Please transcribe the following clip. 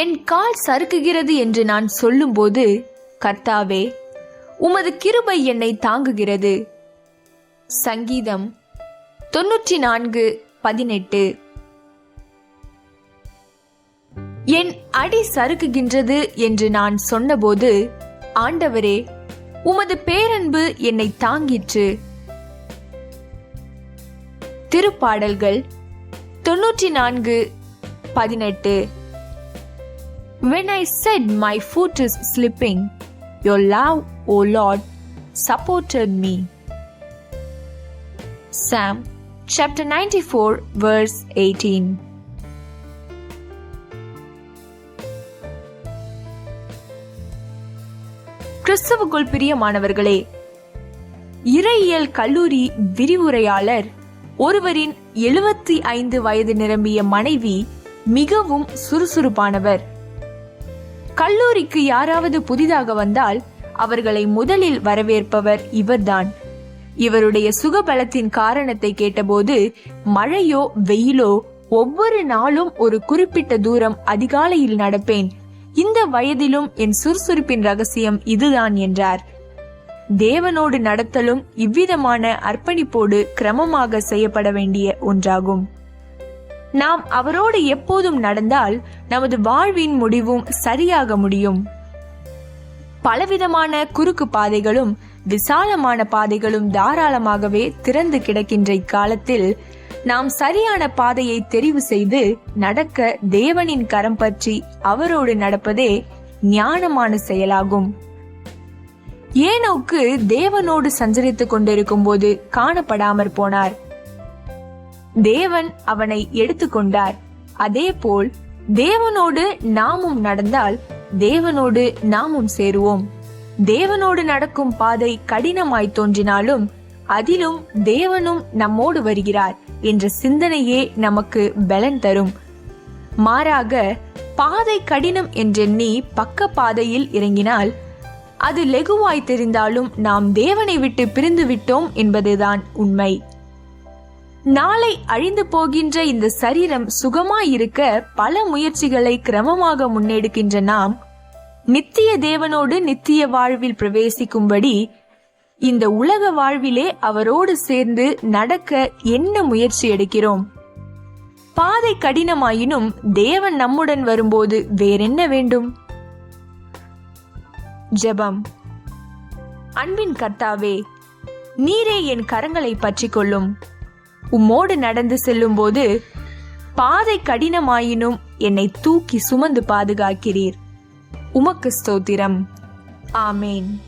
என் கால் சறுக்குகிறது என்று நான் சொல்லும்போது கர்த்தாவே உமது கிருபை என்னை தாங்குகிறது. சங்கீதம் தொன்னூற்றி நான்கு பதினெட்டு. என் அடி சறுக்குகின்றது என்று நான் சொன்னபோது ஆண்டவரே உமது பேரன்பு என்னை தாங்கிற்று. திருப்பாடல்கள் தொன்னூற்றி நான்கு பதினெட்டு. When I said my foot is slipping, your love, O Lord, supported me. Psalm chapter 94, verse 18. கிறிஸ்துவுக்குள் பிரியமானவர்களே இறையியல் கல்லூரி விரிவுரையாளர் ஒருவரின் எழுபத்தி ஐந்து வயது நிரம்பிய மனைவி மிகவும் சுறுசுறுப்பானவர் கல்லூரிக்கு யாராவது புதிதாக வந்தால் அவர்களை முதலில் வரவேற்பவர் இவர்தான். இவருடைய சுகபலத்தின் காரணத்தை கேட்டபோது மழையோ வெயிலோ ஒவ்வொரு நாளும் ஒரு குறிப்பிட்ட தூரம் அதிகாலையில் நடப்பேன். இந்த வயதிலும் என் சுறுசுறுப்பின் ரகசியம் இதுதான் என்றார். தேவனோடு நடத்தலும் இவ்விதமான அர்ப்பணிப்போடு கிரமமாக செய்யப்பட வேண்டிய ஒன்றாகும். நாம் அவரோடு எப்போதும் நடந்தால் நமது வாழ்வின் முடிவும் சரியாக முடியும். பலவிதமான குறுக்கு பாதைகளும் விசாலமான பாதைகளும் தாராளமாகவே திறந்து கிடக்கின்ற இக்காலத்தில் நாம் சரியான பாதையை தெரிவு செய்து நடக்க தேவனின் கரம் பற்றி அவரோடு நடப்பதே ஞானமான செயலாகும். ஏனோக்கு தேவனோடு சஞ்சரித்துக் கொண்டிருக்கும் போது காணப்படாமற் போனார். தேவன் அவனை எடுத்துக்கொண்டார். அதேபோல் தேவனோடு நாமும் நடந்தால் தேவனோடு நாமும் சேருவோம். தேவனோடு நடக்கும் பாதை கடினமாய் தோன்றினாலும் அதிலும் தேவனும் நம்மோடு வருகிறார் என்ற சிந்தனையே நமக்கு பலன் தரும். மாறாக பாதை கடினம் என்றெண்ணி பக்க பாதையில் இறங்கினால் அது லெகுவாய் தெரிந்தாலும் நாம் தேவனை விட்டு பிரிந்து விட்டோம் என்பதுதான் உண்மை. நாளை அழிந்து போகின்ற இந்த சரீரம் சுகமாயிருக்க பல முயற்சிகளை கிரமமாக முன்னெடுக்கின்ற நாம் நித்திய தேவனோடு நித்திய வாழ்வில் பிரவேசிக்கும்படி இந்த உலக வாழ்விலே அவரோடு சேர்ந்து நடக்க என்ன முயற்சி எடுக்கிறோம்? பாதை கடினமாயினும் தேவன் நம்முடன் வரும்போது வேறென்ன வேண்டும்? ஜெபம். அன்பின் கர்த்தாவே நீரே என் கரங்களை பற்றிக்கொள்ளும். கொள்ளும் உம்மோடு நடந்து செல்லும்போது பாதை கடினமாயினும் என்னை தூக்கி சுமந்து பாதுகாக்கிறீர். உமக்கு ஸ்தோத்திரம். ஆமேன்.